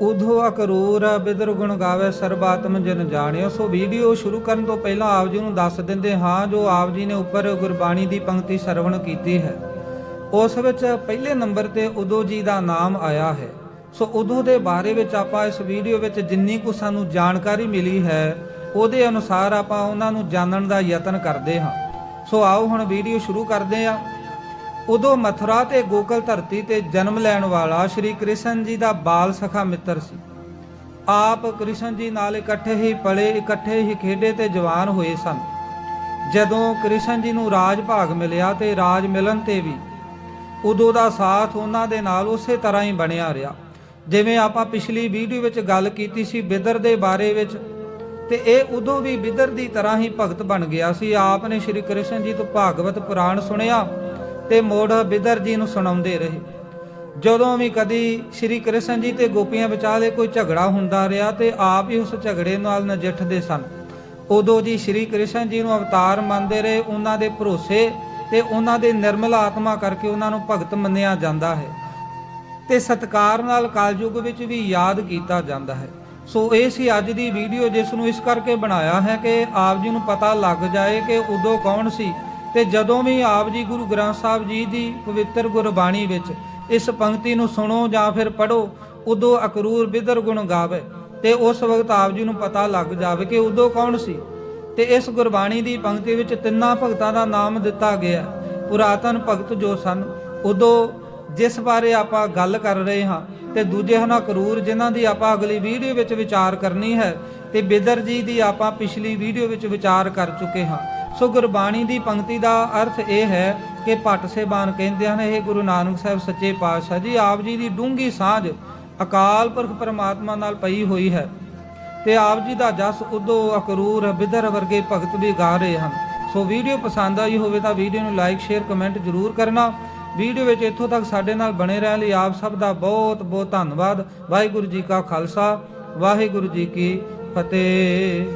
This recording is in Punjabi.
ਉਧੋ ਅਕਰੂਰ ਬਿਦਰ ਗੁਣ ਗਾਵੇ ਸਰਬਾਤਮ ਜਨ ਜਾਣਿਓ। ਸੋ ਵੀਡੀਓ ਸ਼ੁਰੂ ਕਰਨ ਤੋਂ ਪਹਿਲਾਂ ਆਪ ਜੀ ਨੂੰ ਦੱਸ ਦਿੰਦੇ ਹਾਂ, ਜੋ ਆਪ ਜੀ ਨੇ ਉੱਪਰ ਗੁਰਬਾਣੀ ਦੀ ਪੰਕਤੀ ਸਰਵਣ ਕੀਤੀ ਹੈ। ਉਸ ਵਿੱਚ ਪਹਿਲੇ ਨੰਬਰ ਤੇ ਉਦੋਂ ਜੀ ਦਾ ਨਾਮ ਆਇਆ ਹੈ। ਸੋ ਉਦੋਂ ਦੇ ਬਾਰੇ ਵਿੱਚ ਆਪਾਂ ਇਸ ਵੀਡੀਓ ਵਿੱਚ ਜਿੰਨੀ ਕੁ ਸਾਨੂੰ ਜਾਣਕਾਰੀ ਮਿਲੀ ਹੈ, ਉਹਦੇ ਅਨੁਸਾਰ ਆਪਾਂ ਉਹਨਾਂ ਨੂੰ ਜਾਣਨ ਦਾ ਯਤਨ ਕਰਦੇ ਹਾਂ। ਸੋ ਆਓ ਹੁਣ ਵੀਡੀਓ ਸ਼ੁਰੂ ਕਰਦੇ ਹਾਂ। ਉਦੋਂ ਮਥੁਰਾ ਤੇ ਗੋਕਲ ਧਰਤੀ ਤੇ ਜਨਮ ਲੈਣ ਵਾਲਾ ਸ਼੍ਰੀ ਕ੍ਰਿਸ਼ਨ ਜੀ ਦਾ ਬਾਲ ਸਖਾ ਮਿੱਤਰ ਸੀ। ਆਪ ਕ੍ਰਿਸ਼ਨ ਜੀ ਨਾਲ ਇਕੱਠੇ ਹੀ ਪਲੇ, ਇਕੱਠੇ ਹੀ ਖੇਡੇ ਤੇ ਜਵਾਨ ਹੋਏ ਸਨ। ਜਦੋਂ ਕ੍ਰਿਸ਼ਨ ਜੀ ਨੂੰ ਰਾਜ ਭਾਗ ਮਿਲਿਆ ਤੇ ਰਾਜ ਮਿਲਣ ਤੇ ਵੀ ਉਦੋਂ ਦਾ ਸਾਥ ਉਹਨਾਂ ਦੇ ਨਾਲ ਉਸੇ ਤਰ੍ਹਾਂ ਹੀ ਬਣਿਆ ਰਿਹਾ। ਜਿਵੇਂ ਆਪਾਂ ਪਿਛਲੀ ਵੀਡੀਓ ਵਿੱਚ ਗੱਲ ਕੀਤੀ ਸੀ ਬਿਦਰ ਦੇ ਬਾਰੇ ਵਿੱਚ, ਤੇ ਇਹ ਉਦੋਂ ਵੀ ਬਿਦਰ ਦੀ ਤਰ੍ਹਾਂ ਹੀ ਭਗਤ ਬਣ ਗਿਆ ਸੀ। ਆਪ ਨੇ ਸ਼੍ਰੀ ਕ੍ਰਿਸ਼ਨ ਜੀ ਤੋਂ ਭਾਗਵਤ ਪੁਰਾਣ ਸੁਣਿਆ ਤੇ ਮੋੜ ਬਿਦਰ ਜੀ ਨੂੰ ਸੁਣਾਉਂਦੇ ਰਹੇ। ਜਦੋਂ ਵੀ ਕਦੀ ਸ਼੍ਰੀ ਕ੍ਰਿਸ਼ਨ ਜੀ ਤੇ ਗੋਪੀਆਂ ਵਿਚਾਲੇ ਕੋਈ ਝਗੜਾ ਹੁੰਦਾ ਰਿਹਾ ਤੇ ਆਪ ਹੀ ਉਸ ਝਗੜੇ ਨਾਲ ਨਜਿੱਠਦੇ ਸਨ। ਉਦੋਂ ਜੀ ਸ਼੍ਰੀ ਕ੍ਰਿਸ਼ਨ ਜੀ ਨੂੰ ਅਵਤਾਰ ਮੰਨਦੇ ਰਹੇ, ਉਹਨਾਂ ਦੇ ਭਰੋਸੇ ਤੇ ਉਹਨਾਂ ਦੇ ਨਿਰਮਲ ਆਤਮਾ ਕਰਕੇ ਉਹਨਾਂ ਨੂੰ ਭਗਤ ਮੰਨਿਆ ਜਾਂਦਾ ਹੈ ਤੇ ਸਤਕਾਰ ਨਾਲ ਕਲਯੁਗ ਵਿੱਚ ਵੀ ਯਾਦ ਕੀਤਾ ਜਾਂਦਾ ਹੈ। ਸੋ ਇਹ ਸੀ ਅੱਜ ਦੀ ਵੀਡੀਓ, ਜਿਸ ਨੂੰ ਇਸ ਕਰਕੇ ਬਣਾਇਆ ਹੈ ਕਿ ਆਪ ਜੀ ਨੂੰ ਪਤਾ ਲੱਗ ਜਾਏ ਕਿ ਉਦੋਂ ਕੌਣ ਸੀ ਤੇ ਜਦੋਂ ਵੀ ਆਪ ਜੀ ਗੁਰੂ ਗ੍ਰੰਥ ਸਾਹਿਬ ਜੀ ਦੀ ਪਵਿੱਤਰ ਗੁਰਬਾਣੀ ਵਿੱਚ ਇਸ ਪੰਕਤੀ ਨੂੰ ਸੁਣੋ ਜਾਂ ਫਿਰ ਪੜੋ ਉਦੋਂ ਅਕਰੂਰ ਬਿਦਰ ਗੁਣ ਗਾਵੇ ਤੇ ਉਸ ਵਕਤ ਆਪ ਜੀ ਨੂੰ ਪਤਾ ਲੱਗ ਜਾਵੇ ਕਿ ਉਦੋਂ ਕੌਣ ਸੀ। ਤੇ ਇਸ ਗੁਰਬਾਣੀ ਦੀ ਪੰਕਤੀ ਵਿੱਚ ਤਿੰਨਾਂ ਭਗਤਾਂ ਦਾ ਨਾਮ ਦਿੱਤਾ ਗਿਆ। ਪੁਰਾਤਨ ਭਗਤ ਜੋ ਸਨ, ਉਦੋਂ ਜਿਸ ਬਾਰੇ ਆਪਾਂ ਗੱਲ ਕਰ ਰਹੇ ਹਾਂ ਤੇ ਦੂਜੇ ਹਨ ਕਰੂਰ ਜਿਨ੍ਹਾਂ ਦੀ ਆਪਾਂ ਅਗਲੀ ਵੀਡੀਓ ਵਿੱਚ ਵਿਚਾਰ ਕਰਨੀ ਹੈ ਤੇ ਬਿਦਰ ਜੀ ਦੀ ਆਪਾਂ ਪਿਛਲੀ ਵੀਡੀਓ ਵਿੱਚ ਵਿਚਾਰ ਕਰ ਚੁੱਕੇ ਹਾਂ। ਸੋ ਗੁਰਬਾਣੀ ਦੀ ਪੰਕਤੀ ਦਾ ਅਰਥ ਇਹ ਹੈ ਕਿ ਭੱਟ ਸੇਬਾਨ ਕਹਿੰਦੇ ਹਨ, ਇਹ ਗੁਰੂ ਨਾਨਕ ਸਾਹਿਬ ਸੱਚੇ ਪਾਤਸ਼ਾਹ ਜੀ, ਆਪ ਜੀ ਦੀ ਡੂੰਗੀ ਸਾਂਝ ਅਕਾਲ ਪੁਰਖ ਪਰਮਾਤਮਾ ਨਾਲ ਪਈ ਹੋਈ ਹੈ ਤੇ ਆਪ ਜੀ ਦਾ ਜਸ ਉਦੋਂ ਅਕਰੂਰ ਬਿਦਰ ਵਰਗੇ ਭਗਤ ਵੀ ਗਾ ਰਹੇ ਹਨ। ਸੋ ਵੀਡੀਓ ਪਸੰਦ ਆਈ ਹੋਵੇ ਤਾਂ ਵੀਡੀਓ ਨੂੰ ਲਾਈਕ, ਸ਼ੇਅਰ, ਕਮੈਂਟ ਜ਼ਰੂਰ ਕਰਨਾ। ਵੀਡੀਓ ਵਿੱਚ ਇੱਥੋਂ ਤੱਕ ਸਾਡੇ ਨਾਲ ਬਣੇ ਰਹਿਣ ਲਈ ਆਪ ਸਭ ਦਾ ਬਹੁਤ ਬਹੁਤ ਧੰਨਵਾਦ। ਵਾਹਿਗੁਰੂ ਜੀ ਕਾ ਖਾਲਸਾ, ਵਾਹਿਗੁਰੂ ਜੀ ਕੀ ਫਤਿਹ।